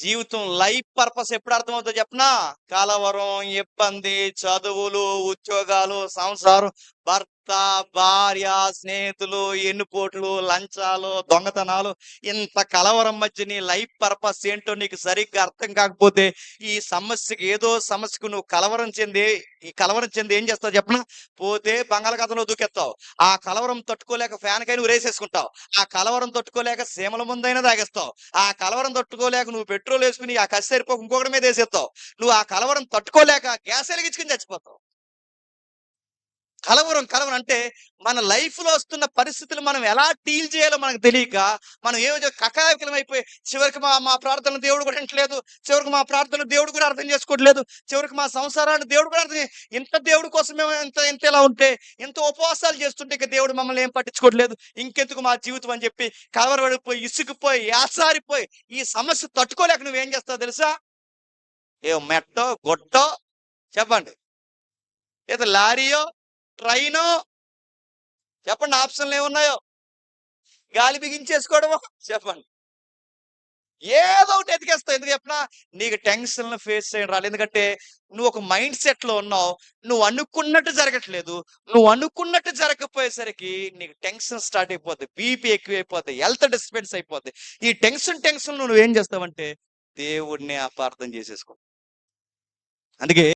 జీవితం life purpose ఎప్పుడు అర్థమవుతుందో చెప్పనా? కలవరం ఇబ్బంది చదువులు ఉద్యోగాలు సంసారం భర్త భార్య స్నేహితులు ఎన్నుపోట్లు లంచాలు దొంగతనాలు ఇంత కలవరం మధ్య నీ లైఫ్ పర్పస్ ఏంటో నీకు సరిగ్గా అర్థం కాకపోతే ఈ సమస్యకి ఏదో సమస్యకు నువ్వు కలవరం చెంది ఈ కలవరం చెంది ఏం చేస్తావు చెప్పనా? పోతే బంగాళాఖాతంలో దూకెత్తావు. ఆ కలవరం తట్టుకోలేక ఫ్యాన్ కై నువ్వు రేసేసుకుంటావు ఆ కలవరం తట్టుకోలేక సీమల ముందైనా తాగేస్తావు ఆ కలవరం తట్టుకోలేక నువ్వు పెట్రోల్ వేసుకుని ఆ కసి సరిపోక ఇంకొకటి మీద వేసేస్తావు. నువ్వు ఆ కలవరం తట్టుకోలేక గ్యాస్ వెలిగించుకుని చచ్చిపోతావు. కలవరం కలవరం అంటే మన లైఫ్లో వస్తున్న పరిస్థితులు మనం ఎలా డీల్ చేయాలో మనకు తెలియక మనం ఏదో కకావికలం అయిపోయి చివరికి మా మా ప్రార్థన దేవుడు కూడా వింటలేదు చివరికి మా ప్రార్థన దేవుడు కూడా అర్థం చేసుకోవట్లేదు చివరికి మా సంసారాన్ని దేవుడు కూడా అర్థం ఇంత దేవుడి కోసం మేము ఇంత ఇంత ఎలా ఉంటే ఇంత ఉపవాసాలు చేస్తుంటే ఇంకా దేవుడు మమ్మల్ని ఏం పట్టించుకోవట్లేదు ఇంకెందుకు మా జీవితం అని చెప్పి కలవరపడిపోయి ఇసుకుపోయి యాసారిపోయి ఈ సమస్య తట్టుకోలేక నువ్వేం చేస్తావు తెలుసా? ఏ మెట్టో గొట్టో చెప్పండి. ఏదో లారీయో ట్రైను. చెప్పండి ఆప్షన్లు ఏమున్నాయో? గాలి బిగించేసుకోవడము? చెప్పండి. ఏదో ఒకటి ఎతికేస్తావు ఎందుకు చెప్పినా? నీకు టెన్షన్ ఫేస్ చేయడం రాలేదు. ఎందుకంటే నువ్వు ఒక మైండ్ సెట్లో ఉన్నావు. నువ్వు అనుకున్నట్టు జరగట్లేదు. నువ్వు అనుకున్నట్టు జరగకపోయేసరికి నీకు టెన్షన్ స్టార్ట్ అయిపోద్ది. బీపీ ఎక్కువైపోద్ది హెల్త్ డిస్టర్బెన్స్ అయిపోద్ది. ఈ టెన్షన్ టెన్షన్ నువ్వు ఏం చేస్తావంటే దేవుడిని అపార్థం చేసేసుకో. అందుకే